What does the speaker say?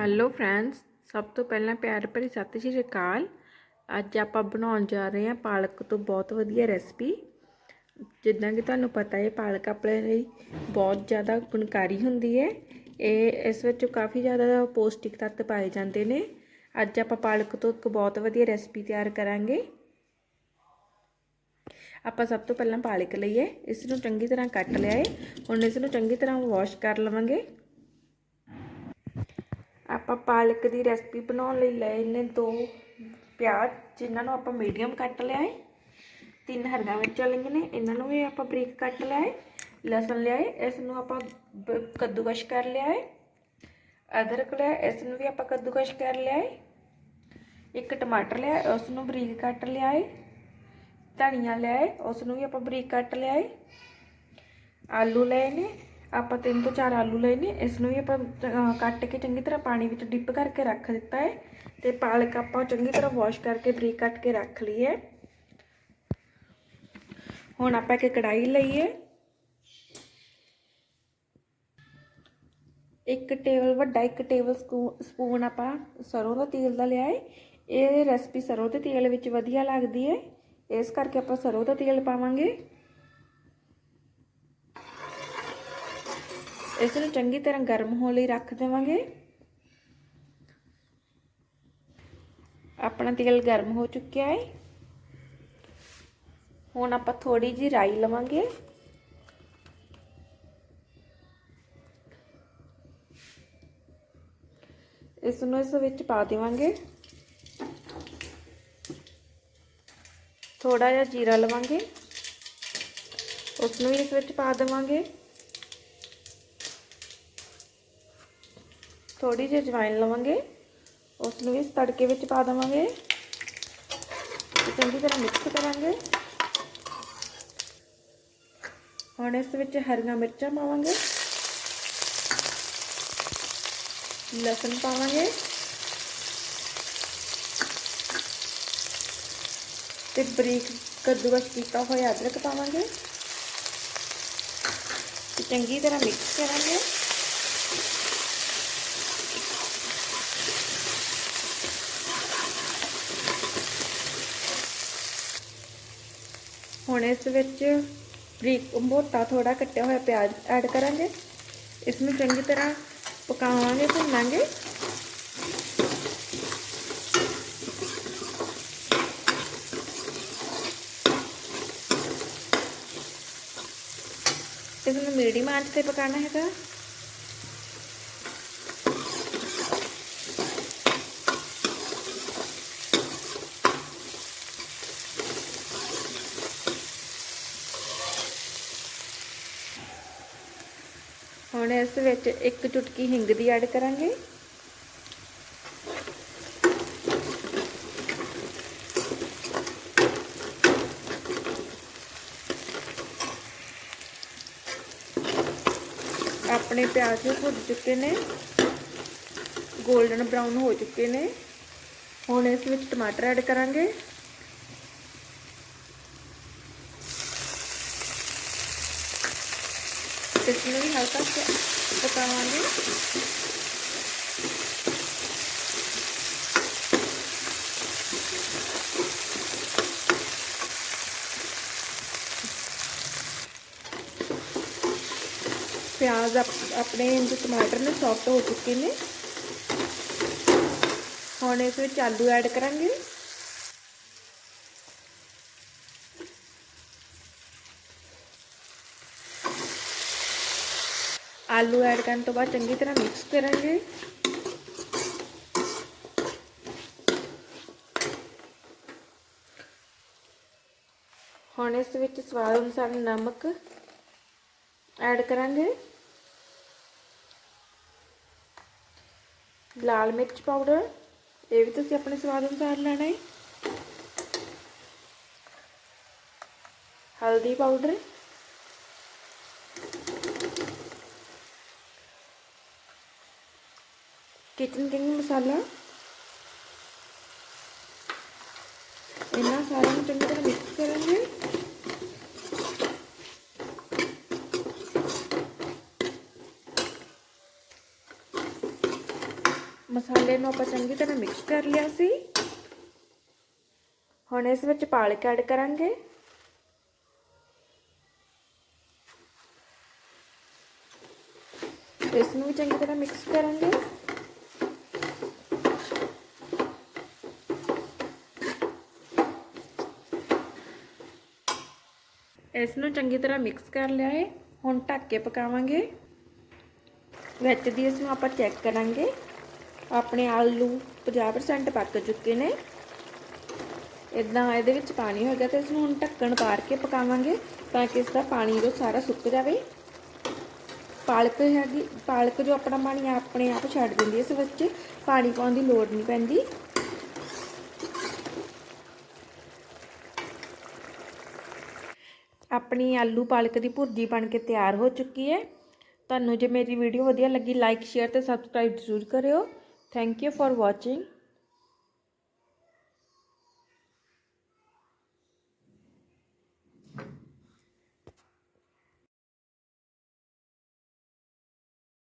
Hello friends ਸਭ ਤੋਂ ਪਹਿਲਾਂ ਪਿਆਰ ਭਰੀ ਸਤਿ ਸ਼੍ਰੀ ਅਕਾਲ। ਅੱਜ ਆਪਾਂ ਬਣਾਉਣ ਜਾ ਰਹੇ ਹਾਂ ਪਾਲਕ ਤੋਂ ਬਹੁਤ ਵਧੀਆ ਰੈਸਪੀ ਜਿੱਦਾਂ ਕਿ ਤੁਹਾਨੂੰ ਪਤਾ ਹੈ, ਪਾਲਕ ਆਪਣੇ ਲਈ ਬਹੁਤ ਜ਼ਿਆਦਾ ਗੁਣਕਾਰੀ ਹੁੰਦੀ ਹੈ। ਇਹ ਇਸ ਵਿੱਚ ਕਾਫੀ ਜ਼ਿਆਦਾ ਪੌਸ਼ਟਿਕ ਤੱਤ ਪਾਏ ਜਾਂਦੇ ਨੇ। ਅੱਜ ਆਪਾਂ ਪਾਲਕ ਤੋਂ ਇੱਕ ਬਹੁਤ ਵਧੀਆ ਰੈਸਪੀ ਤਿਆਰ ਕਰਾਂਗੇ। ਆਪਾਂ ਸਭ ਤੋਂ ਪਹਿਲਾਂ ਪਾਲਕ ਲਈਏ, ਇਸ ਨੂੰ ਚੰਗੀ ਤਰ੍ਹਾਂ ਕੱਟ ਲਿਆ ਹੈ ਹੁਣ ਇਸ ਨੂੰ ਚੰਗੀ ਤਰ੍ਹਾਂ ਵਾਸ਼ ਕਰ ਲਵਾਂਗੇ। ਆਪਾਂ ਪਾਲਕ ਦੀ ਰੈਸਪੀ ਬਣਾਉਣ ਲਈ ਲਏ ਨੇ ਦੋ ਪਿਆਜ਼, ਜਿਨ੍ਹਾਂ ਨੂੰ ਆਪਾਂ ਮੀਡੀਅਮ ਕੱਟ ਲਿਆ ਹੈ ਤਿੰਨ ਹਰੀਆਂ ਮਿਰਚਾਂ ਲਈਆਂ ਨੇ, ਇਹਨਾਂ ਨੂੰ ਵੀ ਆਪਾਂ ਬਰੀਕ ਕੱਟ ਲਿਆ ਹੈ ਲਸਣ ਲਿਆ ਹੈ ਇਸ ਨੂੰ ਆਪਾਂ ਕੱਦੂਕਸ਼ ਕਰ ਲਿਆ ਹੈ ਅਦਰਕ ਲਿਆ, ਇਸ ਨੂੰ ਵੀ ਆਪਾਂ ਕੱਦੂਕਸ਼ ਕਰ ਲਿਆ ਹੈ ਇੱਕ ਟਮਾਟਰ ਲਿਆ, ਉਸ ਨੂੰ ਬਰੀਕ ਕੱਟ ਲਿਆ ਹੈ ਧਨੀਆ ਲਿਆ ਉਸ ਨੂੰ ਵੀ ਆਪਾਂ ਬਰੀਕ ਕੱਟ ਲਿਆ ਹੈ ਆਲੂ ਲਏ ਨੇ ਆਪਾਂ ਤਿੰਨ ਤੋਂ ਚਾਰ ਆਲੂ ਲਏ ਨੇ ਇਸ ਨੂੰ ਵੀ ਆਪਾਂ ਕੱਟ ਕੇ ਚੰਗੀ ਤਰ੍ਹਾਂ ਪਾਣੀ ਵਿੱਚ ਡਿਪ ਕਰਕੇ ਰੱਖ ਦਿੱਤਾ ਹੈ ਤੇ ਪਾਲਕ ਆਪਾਂ ਚੰਗੀ ਤਰ੍ਹਾਂ ਵਾਸ਼ ਕਰਕੇ ਬਰੀਕ ਕੱਟ ਕੇ ਰੱਖ ਲਈ ਹੈ। ਹੁਣ ਆਪਾਂ ਇੱਕ ਕੜਾਈ ਲਈਏ। ਇੱਕ ਟੇਬਲ, ਵੱਡਾ ਇੱਕ ਟੇਬਲ ਸਪੂਨ ਆਪਾਂ ਸਰੋਂ ਦਾ ਤੇਲ ਦਾ ਲਿਆ ਹੈ। ਇਹ ਰੈਸਪੀ ਸਰੋਂ ਦੇ ਤੇਲ ਵਿੱਚ ਵਧੀਆ ਲੱਗਦੀ ਹੈ। ਇਸ ਕਰਕੇ ਆਪਾਂ ਸਰੋਂ ਦਾ ਤੇਲ ਪਾਵਾਂਗੇ। ਇਸ ਨੂੰ ਚੰਗੀ ਤਰ੍ਹਾਂ ਗਰਮ ਹੋਣ ਲਈ ਰੱਖ ਦੇਵਾਂਗੇ। ਆਪਣਾ ਤੇਲ ਗਰਮ ਹੋ ਚੁੱਕਿਆ ਹੈ। ਹੁਣ ਆਪਾਂ ਥੋੜੀ ਜੀ ਰਾਈ ਲਵਾਂਗੇ। ਇਸ ਨੂੰ ਇਸ ਵਿੱਚ ਪਾ ਦੇਵਾਂਗੇ। ਥੋੜਾ ਜਿਹਾ ਜੀਰਾ ਲਵਾਂਗੇ। ਉਸ ਨੂੰ ਵੀ ਇਸ ਵਿੱਚ ਪਾ ਦੇਵਾਂਗੇ। ਥੋੜੀ ਜਿਹੀ ਜਵਾਇਨ ਲਵਾਂਗੇ। ਉਸ ਨੂੰ ਵੀ ਤੜਕੇ ਵਿੱਚ ਪਾ ਦੇਵਾਂਗੇ। ਚੰਗੀ ਤਰ੍ਹਾਂ ਮਿਕਸ ਕਰਾਂਗੇ। ਹੁਣ ਇਸ ਵਿੱਚ ਹਰੀਆਂ ਮਿਰਚਾਂ ਪਾਵਾਂਗੇ। ਲਸਣ ਪਾਵਾਂਗੇ। ਤੇ ਬਰੀਕ ਕੱਦੂਕਸ ਕੀਤਾ ਹੋਇਆ ਅਦਰਕ ਪਾਵਾਂਗੇ। ਤੇ ਚੰਗੀ ਤਰ੍ਹਾਂ ਮਿਕਸ ਕਰਾਂਗੇ। ਹੁਣ ਇਸ ਵਿੱਚ ਬਰੀਕ ਮੋਟਾ ਥੋੜਾ ਕੱਟਿਆ ਹੋਇਆ ਪਿਆਜ਼ ਐਡ ਕਰਾਂਗੇ। ਇਸ ਨੂੰ ਚੰਗੀ ਤਰ੍ਹਾਂ ਪਕਾਵਾਂਗੇ, ਭੁੰਨਾਂਗੇ। ਇਸ ਨੂੰ ਮੀਡੀਅਮ ਆਂਚ ਤੇ ਪਕਾਉਣਾ ਹੈਗਾ। ਹੁਣ ਇਸ ਵਿੱਚ ਇੱਕ ਚੁਟਕੀ ਹਿੰਗ ਦੀ ਐਡ ਕਰਾਂਗੇ। ਆਪਣੇ ਪਿਆਜ਼ ਭੁੱਜ ਚੁੱਕੇ ਨੇ। 골ਡਨ ਬ੍ਰਾਊਨ ਹੋ ਚੁੱਕੇ ਨੇ। ਹੁਣ ਇਸ ਵਿੱਚ ਟਮਾਟਰ ਐਡ ਕਰਾਂਗੇ। ਇਸ ਨੂੰ ਵੀ ਹਲਕਾ ਜਿਹਾ ਪਕਾਵਾਂਗੇ ਪਿਆਜ਼ ਆਪਣੇ ਜੋ ਟਮਾਟਰ ਨੇ ਸੌਫਟ ਹੋ ਚੁੱਕੇ ਨੇ ਹੁਣ ਇਸ ਵਿੱਚ ਆਲੂ ਐਡ ਆਲੂ ਐਡ ਕਰਨ ਤੋਂ ਬਾਅਦ ਚੰਗੀ ਤਰ੍ਹਾਂ ਮਿਕਸ ਕਰਾਂਗੇ। ਹੁਣ ਇਸ ਵਿੱਚ ਸਵਾਦ ਅਨੁਸਾਰ ਨਮਕ ਐਡ ਕਰਾਂਗੇ। ਲਾਲ ਮਿਰਚ ਪਾਊਡਰ ਇਹ ਵੀ ਤੁਸੀਂ ਆਪਣੇ ਸਵਾਦ ਅਨੁਸਾਰ ਲੈਣਾ ਹੈ। ਹਲਦੀ ਪਾਊਡਰ ਕਿਚਨ ਕਿੰਗ ਮਸਾਲਾ? ਇਹਨਾਂ ਸਾਰਿਆਂ ਨੂੰ ਚੰਗੀ ਤਰ੍ਹਾਂ ਮਿਕਸ ਕਰਾਂਗੇ। ਮਸਾਲੇ ਨੂੰ ਆਪਾਂ ਚੰਗੀ ਤਰ੍ਹਾਂ ਮਿਕਸ ਕਰ ਲਿਆ ਸੀ। ਹੁਣ ਇਸ ਵਿੱਚ ਪਾਲਕ ਐਡ ਕਰਾਂਗੇ। ਇਸ ਨੂੰ ਵੀ ਚੰਗੀ ਤਰ੍ਹਾਂ ਮਿਕਸ ਕਰਾਂਗੇ। ਇਸ ਨੂੰ ਚੰਗੀ ਤਰ੍ਹਾਂ ਮਿਕਸ ਕਰ ਲਿਆ ਹੈ ਹੁਣ ਢੱਕ ਕੇ ਪਕਾਵਾਂਗੇ। ਵਿੱਚ ਦੀ ਇਸ ਨੂੰ ਆਪਾਂ ਚੈੱਕ ਕਰਾਂਗੇ। ਆਪਣੇ ਆਲੂ 50% ਪੱਕ ਚੁੱਕੇ ਨੇ। ਇਦਾਂ ਇਹਦੇ ਵਿੱਚ ਪਾਣੀ ਹੋ ਗਿਆ ਤੇ ਇਸ ਨੂੰ ਹੁਣ ਢੱਕਣ ਪਾਰ ਕੇ ਪਕਾਵਾਂਗੇ ਤਾਂ ਕਿ ਇਸ ਦਾ ਪਾਣੀ ਜੋ ਸਾਰਾ ਸੁੱਕ ਜਾਵੇ। ਪਾਲਕ ਹੈਗੀ, ਪਾਲਕ ਜੋ ਆਪਣਾ ਪਾਣੀ ਆਪਣੇ ਆਪ ਛੱਡ ਦਿੰਦੀ ਹੈ ਇਸ ਵਿੱਚ। ਪਾਣੀ ਪਾਉਣ ਦੀ ਲੋੜ ਨਹੀਂ ਪੈਂਦੀ। ਆਪਣੀ ਆਲੂ ਪਾਲਕ ਦੀ ਭੁਰਜੀ ਬਣ ਕੇ ਤਿਆਰ ਹੋ ਚੁੱਕੀ ਹੈ। ਤੁਹਾਨੂੰ ਜੇ ਮੇਰੀ ਵੀਡੀਓ ਵਧੀਆ ਲੱਗੀ ਲਾਈਕ ਸ਼ੇਅਰ ਤੇ ਸਬਸਕ੍ਰਾਈਬ ਜ਼ਰੂਰ ਕਰਿਓ। Thank you for watching